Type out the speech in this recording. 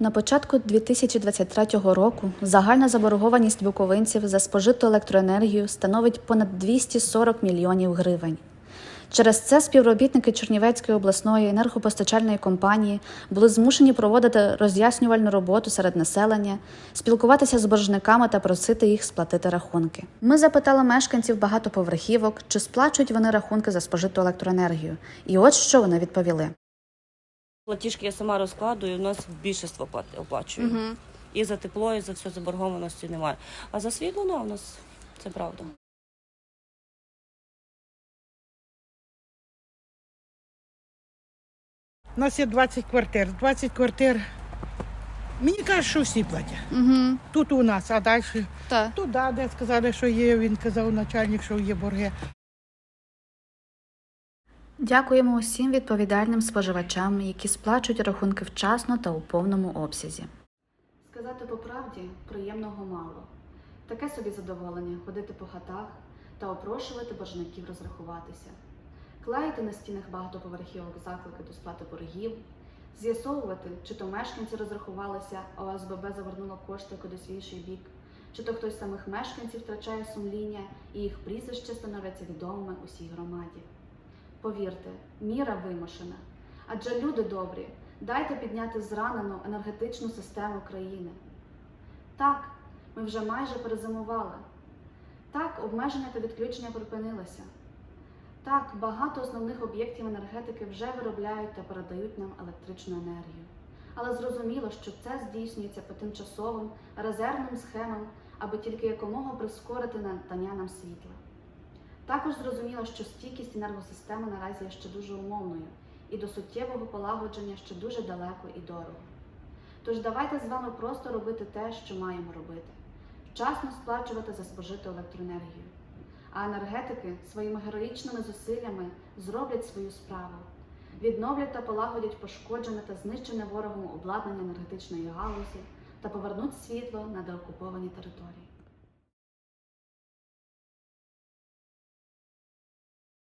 На початку 2023 року загальна заборгованість буковинців за спожиту електроенергію становить понад 240 мільйонів гривень. Через це співробітники Чернівецької обласної енергопостачальної компанії були змушені проводити роз'яснювальну роботу серед населення, спілкуватися з боржниками та просити їх сплатити рахунки. Ми запитали мешканців багатоповерхівок, чи сплачують вони рахунки за спожиту електроенергію. І от що вони відповіли. Платіжки я сама розкладую, у нас більшість оплат- оплачую. І за тепло, і за все заборгованості немає. А за світло, ну, у нас це правда. У нас є 20 квартир. 20 квартир. Мені кажуть, що всі платять. Угу. Тут у нас, а далі Так. туди, де сказали, що є. Він казав начальник, що є борги. Дякуємо усім відповідальним споживачам, які сплачують рахунки вчасно та у повному обсязі. Сказати по правді приємного мало. Таке собі задоволення ходити по хатах та опрошувати боржників розрахуватися, клеїти на стінах багатоповерхівок заклики до сплати боргів, з'ясовувати, чи то мешканці розрахувалися, а ОСББ завернуло кошти кудись в інший бік, чи то хтось з самих мешканців втрачає сумління і їх прізвище становляться відомими усій громаді. Повірте, міра вимушена. Адже люди добрі, дайте підняти зранену енергетичну систему країни. Так, ми вже майже перезимували. Так, обмеження та відключення припинилися. Так, багато основних об'єктів енергетики вже виробляють та передають нам електричну енергію. Але зрозуміло, що це здійснюється по тимчасовим резервним схемам, аби тільки якомога прискорити надання нам світла. Також зрозуміло, що стійкість енергосистеми наразі є ще дуже умовною, і до суттєвого полагодження ще дуже далеко і дорого. Тож давайте з вами просто робити те, що маємо робити, вчасно сплачувати за спожиту електроенергію. А енергетики своїми героїчними зусиллями зроблять свою справу, відновлять та полагодять пошкоджене та знищене ворогом обладнання енергетичної галузі та повернуть світло на деокуповані території.